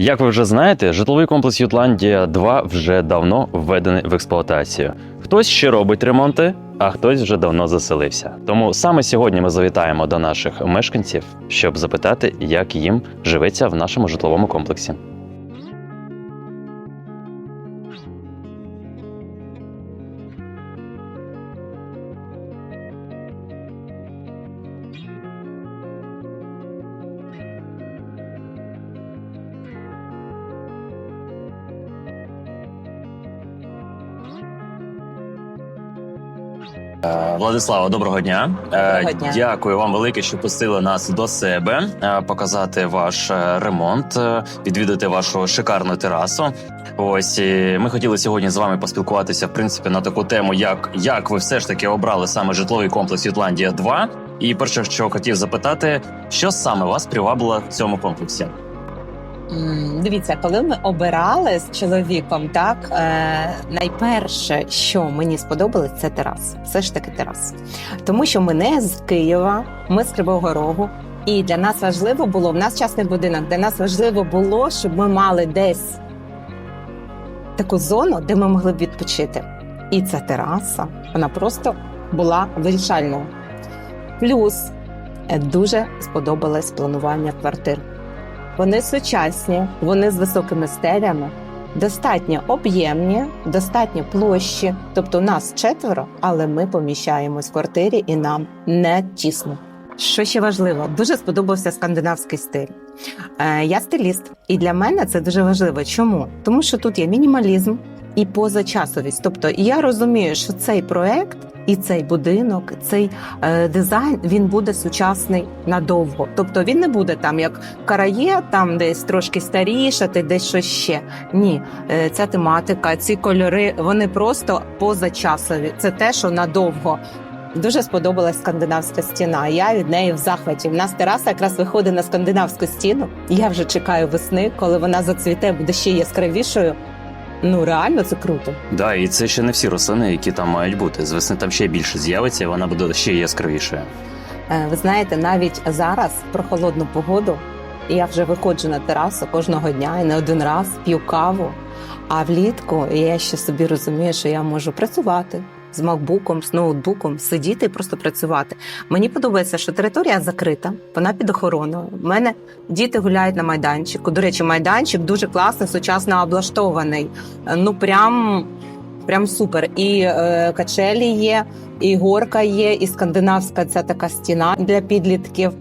Як ви вже знаєте, житловий комплекс Ютландія 2 вже давно введений в експлуатацію. Хтось ще робить ремонти, а хтось вже давно заселився. Тому саме сьогодні ми завітаємо до наших мешканців, щоб запитати, як їм живеться в нашому житловому комплексі. Владислава, доброго дня. Е, Доброго дня. Дякую вам велике, що пустили нас до себе, е, показати ваш е, ремонт, е, відвідати вашу шикарну терасу. Ось і ми хотіли сьогодні з вами поспілкуватися в принципі на таку тему, як, як ви все ж таки обрали саме житловий комплекс Ютландія 2 І перше, що хотів запитати, що саме вас привабило в цьому комплексі? Дивіться, коли ми обирали з чоловіком, так е, найперше, що мені сподобалось, це терас. Все ж таки терас. Тому що ми не з Києва, ми з Кривого Рогу. І для нас важливо було, в нас частний будинок, для нас важливо було, щоб ми мали десь таку зону, де ми могли б відпочити. І ця тераса, вона просто була вирішальною. Плюс е, дуже сподобалось планування квартир. Вони сучасні, вони з високими стелями, достатньо об'ємні, достатньо площі. Тобто нас четверо, але ми поміщаємось в квартирі і нам не тісно. Що ще важливо, дуже сподобався скандинавський стиль. Е, я стиліст, і для мене це дуже важливо. Чому? Тому що тут є мінімалізм і позачасовість. Тобто, я розумію, що цей проект і цей будинок, цей е, дизайн він буде сучасний надовго. Тобто він не буде там як карає, там десь трошки старішати, десь щось ще. Ні, е, ця тематика, ці кольори, вони просто позачасові. Це те, що надовго. Дуже сподобалась скандинавська стіна. Я від неї в захваті. У нас тераса якраз виходить на скандинавську стіну. Я вже чекаю весни, коли вона зацвіте, буде ще яскравішою. Ну реально це круто. Да, і це ще не всі рослини, які там мають бути. З весни там ще більше з'явиться, і вона буде ще яскравішою. Е, Ви знаєте, навіть зараз про холодну погоду я вже виходжу на терасу кожного дня і не один раз п'ю каву. А влітку я ще собі розумію, що я можу працювати з макбуком, з ноутбуком, сидіти і просто працювати. Мені подобається, що територія закрита, вона під охороною. У мене діти гуляють на майданчику. До речі, майданчик дуже класний, сучасно облаштований. Е, Ну прям. Прям супер. І е, качелі є, і горка є, і скандинавська ця така стіна для підлітків.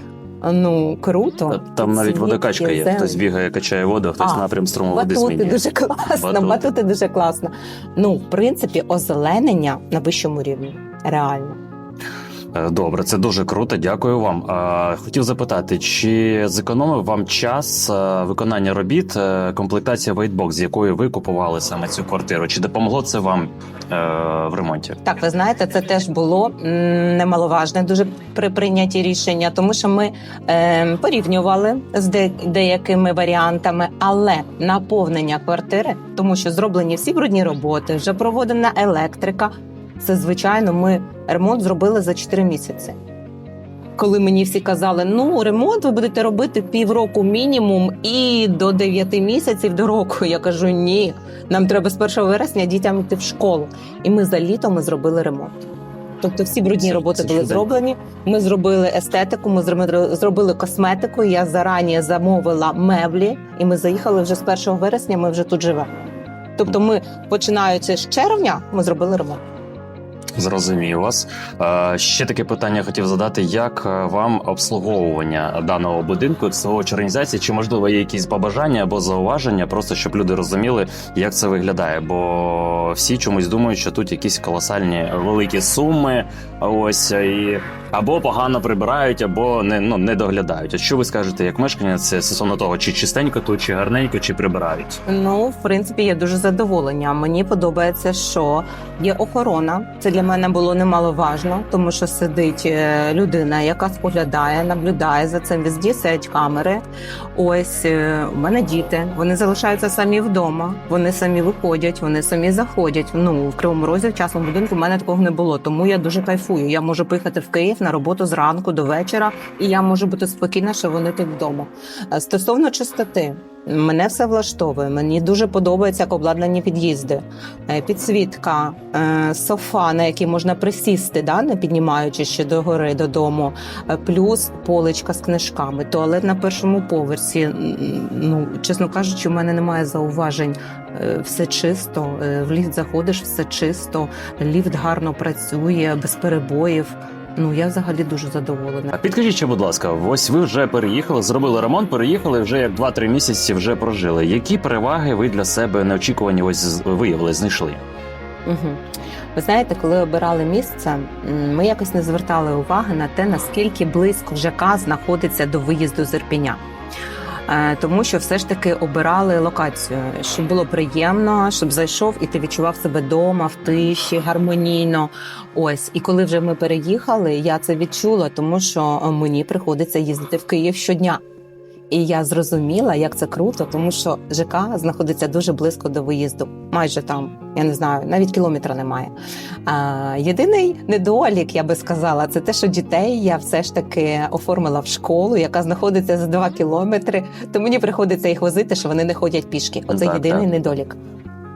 Ну круто. Там навіть водокачка є. Хтось бігає, качає воду, хтось А, напрям струму води Батути дуже класно. Батути. Батути. дуже класно. Ну, в принципі, озеленення на вищому рівні. Реально. Е, Добре, це дуже круто. Дякую вам. Е, Хотів запитати, чи зекономив вам час е, виконання робіт, комплектація Whitebox, з якою ви купували саме цю квартиру? Чи допомогло це вам в ремонті? Так, ви знаєте, це теж було немаловажне дуже при прийнятті рішення, тому що ми е, порівнювали з деякими варіантами, але наповнення квартири, тому що зроблені всі брудні роботи, вже проводена електрика. Це звичайно, ми ремонт зробили за 4 місяці. Коли мені всі казали, ну ремонт ви будете робити півроку мінімум і до 9 місяців до року. Я кажу, ні, нам треба з 1 вересня дітям йти в школу. І ми за літо ми зробили ремонт. Тобто всі брудні Це- роботи це були зроблені. Ми зробили естетику, ми зробили косметику. Я зарані замовила меблі, і ми заїхали вже з 1 вересня. Ми вже тут живемо. Тобто, ми починаючи з червня, ми зробили ремонт. Зрозумів вас. Е, Ще таке питання хотів задати: як е, вам обслуговування даного будинку, цього чернізації? Чи можливо є якісь побажання або зауваження, просто щоб люди розуміли, як це виглядає? Бо всі чомусь думають, що тут якісь колосальні великі суми, ось і або погано прибирають, або не ну не доглядають. От що ви скажете, як мешкання, це стосовно того, чи чистенько тут, чи гарненько, чи прибирають? Ну, в принципі, є дуже задоволення. Мені подобається, що є охорона. Це для мене було немаловажно, тому що сидить е, людина, яка споглядає, наблюдає за цим. Везді сидять камери. Ось е, у мене діти. Вони залишаються самі вдома. Вони самі виходять, вони самі заходять. Ну в кривому розі в частному будинку в мене такого не було. Тому я дуже кайфую. Я можу поїхати в Київ днів на роботу зранку до вечора, і я можу бути спокійна, що вони тут вдома. Е, Стосовно чистоти, мене все влаштовує. Мені дуже подобається як обладнані під'їзди, Е, підсвітка, е, софа, на якій можна присісти, да, не піднімаючись ще до гори додому. Плюс поличка з книжками, туалет на першому поверсі. Ну, чесно кажучи, у мене немає зауважень. Все чисто, в ліфт заходиш, все чисто, ліфт гарно працює, без перебоїв. Ну я взагалі дуже задоволена. А підкажіть, ще, будь ласка, ось ви вже переїхали, зробили ремонт, переїхали вже як 2-3 місяці вже прожили. Які переваги ви для себе неочікувані ось виявили, знайшли? Угу. Ви знаєте, коли обирали місце, ми якось не звертали уваги на те, наскільки близько ЖК знаходиться до виїзду з Ірпіня. Е, Тому що все ж таки обирали локацію, щоб було приємно, щоб зайшов і ти відчував себе вдома, в тиші, гармонійно. Ось, і коли вже ми переїхали, я це відчула, тому що е, мені приходиться їздити в Київ щодня. І я зрозуміла, як це круто, тому що ЖК знаходиться дуже близько до виїзду, майже там, я не знаю, навіть кілометра немає. А, єдиний недолік, я би сказала, це те, що дітей я все ж таки оформила в школу, яка знаходиться за два кілометри. То мені приходиться їх возити, що вони не ходять пішки. Оце Так, єдиний так. недолік.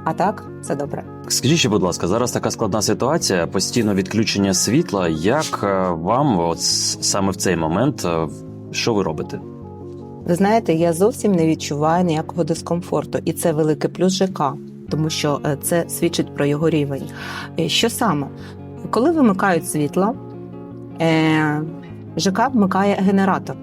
А так, все добре. Скажіть, ще, будь ласка, зараз така складна ситуація, постійно відключення світла. Як е, вам, от саме в цей момент, е, що ви робите? Ви знаєте, я зовсім не відчуваю ніякого дискомфорту, і це великий плюс ЖК, тому що е, це свідчить про його рівень. Е, Що саме? Коли вимикають світло, е, ЖК вмикає генератор,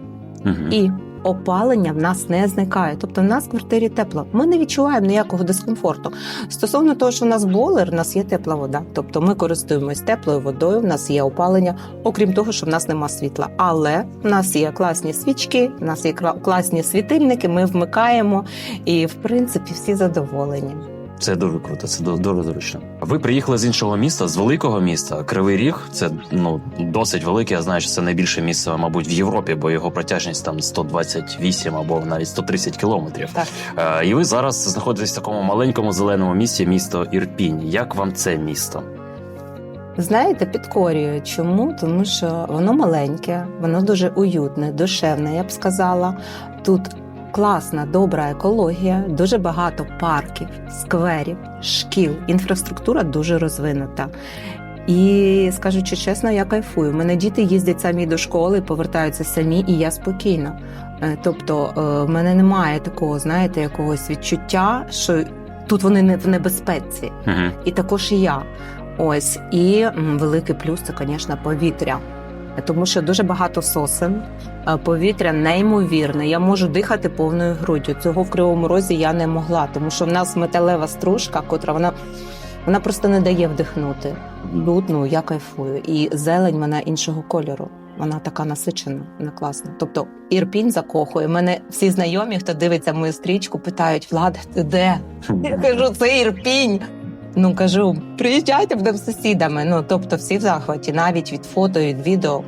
Угу. і опалення в нас не зникає. Тобто в нас в квартирі тепло. Ми не відчуваємо ніякого дискомфорту. Стосовно того, що в нас бойлер, в нас є тепла вода. Тобто ми користуємось теплою водою, в нас є опалення, окрім того, що в нас нема світла. Але в нас є класні свічки, в нас є кла- класні світильники. Ми вмикаємо, і в принципі всі задоволені. Це дуже круто, це ду- дуже зручно. Ви приїхали з іншого міста, з великого міста. Кривий Ріг. Це ну досить велике. Я знаю, що це найбільше місце, мабуть, в Європі, бо його протяжність там 128 або навіть 130 кілометрів. Так. Е, і ви зараз знаходитесь в такому маленькому зеленому місті, місто Ірпінь. Як вам це місто? Знаєте, підкорює. Чому? Тому що воно маленьке, воно дуже уютне, душевне, я б сказала. Тут класна, добра екологія, дуже багато парків, скверів, шкіл. Інфраструктура дуже розвинута. І скажучи чесно, я кайфую. У мене діти їздять самі до школи, повертаються самі, і я спокійна. Е, Тобто, е, в мене немає такого, знаєте, якогось відчуття, що тут вони не в небезпеці Угу. і також і я. Ось і великий плюс це, звісно, повітря. Тому що дуже багато сосен, е, повітря неймовірне. Я можу дихати повною груддю. Цього в кривому розі я не могла, тому що в нас металева стружка, котра вона, вона просто не дає вдихнути. Тут, ну я кайфую. І зелень вона іншого кольору. Вона така насичена, вона класна. Тобто Ірпінь закохує. Мене всі знайомі, хто дивиться мою стрічку, питають: Влада, ти де? Я кажу, це Ірпінь. Ну кажу, приїжджайте, будемо сусідами. Ну тобто, всі в захваті, навіть від фото, від відео.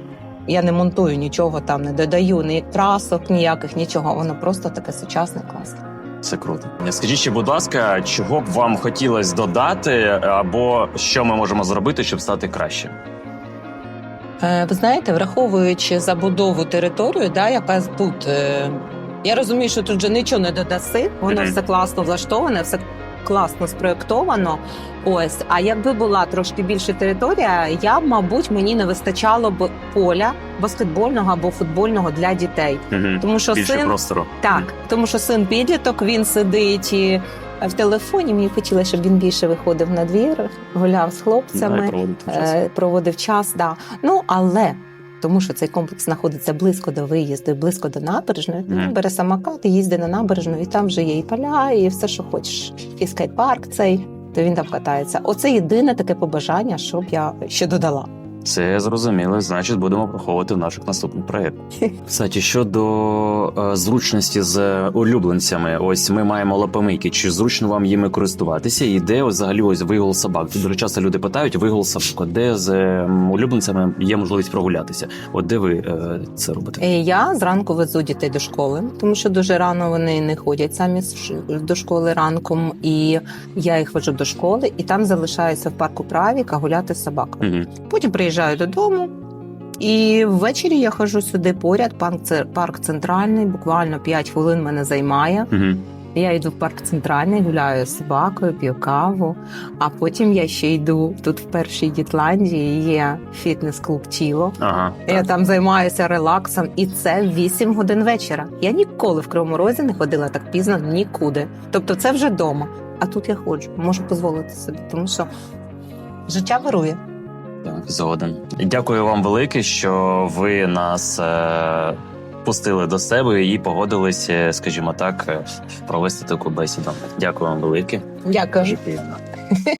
Я не монтую нічого там, не додаю ні красок, ніяких, нічого. Воно просто таке сучасне, класне. Це круто. Скажіть ще, будь ласка, чого б вам хотілося додати, або що ми можемо зробити, щоб стати краще? Е, ви знаєте, враховуючи забудову територію, да, яка тут. Е, я розумію, що тут же нічого не додаси, воно Мгм. все класно влаштоване, все класно спроєктовано. Ось, а якби була трошки більше територія, я б, мабуть, мені не вистачало б поля баскетбольного або футбольного для дітей. Угу. Тому що Більше син простору. так, тому що син підліток, він сидить і в телефоні. Мені хотілося, щоб він більше виходив на двір, гуляв з хлопцями. Знає, проводити час. Е, проводив час, да. Ну але тому, що цей комплекс знаходиться близько до виїзду, і близько до набережної, mm. бере самокат і їздить на набережну, і там вже є і поля, і все, що хочеш. І скейт-парк цей, то він там катається. Оце єдине таке побажання, щоб я ще додала. Це зрозуміло, значить, будемо враховувати в наших наступних проєктах. Кстати, щодо е, зручності з улюбленцями, ось ми маємо лапомийки. Чи зручно вам їми користуватися? І де ось взагалі ось вигул собак? Тут дуже часто люди питають вигул собак, де з е, улюбленцями є можливість прогулятися? От де ви е, це робите? Е, Я зранку везу дітей до школи, тому що дуже рано вони не ходять самі до школи ранком, і я їх вожу до школи, і там залишаюся в парку Правіка гуляти з собаками. Угу. Потім приїжджаю додому, І ввечері я ходжу сюди поряд. Парк, парк центральний, буквально 5 хвилин мене займає. Угу. Я йду в парк центральний, гуляю з собакою, п'ю каву. А потім я ще йду тут в першій Дітландії. Є фітнес-клуб тіло. Ага. Я там займаюся релаксом, і це 8 годин вечора. Я ніколи в Кривому Розі не ходила так пізно нікуди. Тобто, це вже вдома. А тут я ходжу, можу дозволити собі, тому що життя вирує. Так, згоден. Дякую вам велике, що ви нас е, пустили до себе і погодилися, скажімо так, е, провести таку бесіду. Дякую вам велике. Дякую. Дуже приємно.